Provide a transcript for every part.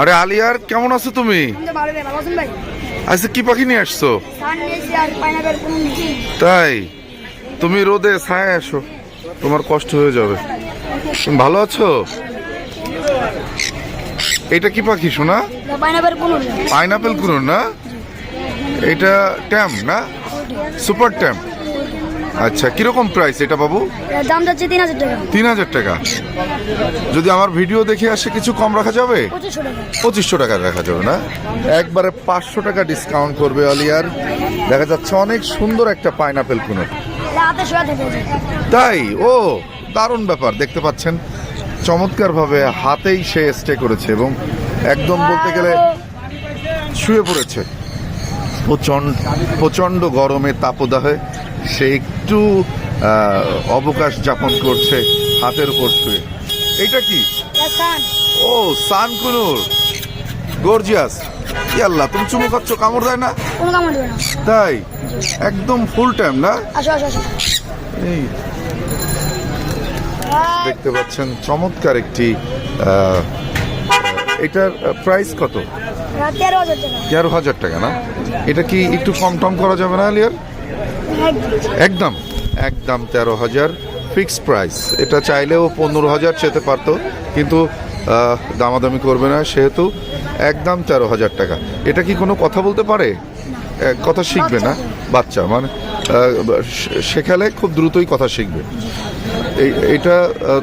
আরে আলিয়ার কেমন আছো তুমি? আচ্ছা কি পাখি নিয়ে আসছো? তাই? তুমি রোদে ছায় আসো তোমার কষ্ট হয়ে যাবে। তুমি ভালো আছো? এটা কি পাখি শোনা পাইনাপেল কোন পাইনাপেল কুনুর না? এটা ট্যাম না? সুপার ট্যাম। আচ্ছা কীরকম প্রাইস এটা বাবু? দাম যাচ্ছে তিন হাজার টাকা। তিন হাজার টাকা। যদি আমার ভিডিও দেখে আসে কিছু কম রাখা যাবে? পঁচিশশো টাকা। রাখা যাবে না? একবারে পাঁচশো টাকা ডিসকাউন্ট করবে অলিয়ার। দেখা যাচ্ছে অনেক সুন্দর একটা পাইনাপেল থেকে তাই? ও দারুণ ব্যাপার। দেখতে পাচ্ছেন চমৎকারভাবে হাতেই সে স্টে করেছে এবং একদম বলতে গেলে শুয়ে পড়েছে। প্রচণ্ড প্রচণ্ড গরমে তাপদাহে সে একটু অবকাশ যাপন করছে হাতের উপর শুয়ে। এইটা কি? ও সান কুনুর। গর্জিয়াস। কি আল্লাহ তুমি চুমু খাচ্ছ কামড় দেয় না? তাই? একদম ফুল টাইম না? এই। দেখতে পাচ্ছেন চমৎকার একটি এটার প্রাইস কত? তেরো হাজার টাকা। তেরো হাজার টাকা না? এটা কি একটু কম টম করা যাবে না আলিয়ার? একদম। একদম? তেরো হাজার ফিক্সড প্রাইস এটা চাইলেও পনেরো হাজার যেতে পারতো কিন্তু দামাদামি করবে না সেহেতু একদম তেরো হাজার টাকা। এটা কি কোনো কথা বলতে পারে? কথা শিখবে না? বাচ্চা। মানে শেখালে খুব দ্রুতই কথা শিখবে। এটা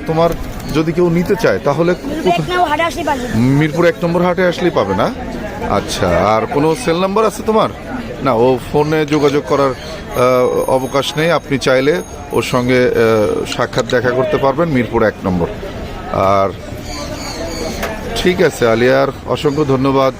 তোমার যদি কেউ নিতে চায় তাহলে মিরপুর এক নম্বর হাটে আসলেই পাবে না? আচ্ছা আর কোনো সেল নাম্বার আছে তোমার? না, ও ফোনে যোগাযোগ করার অবকাশ নেই। আপনি চাইলে ওর সঙ্গে সাক্ষাৎ দেখা করতে পারবেন, মিরপুর এক নম্বর। আর ঠিক আছে, আলিয়ার, অসংখ্য ধন্যবাদ।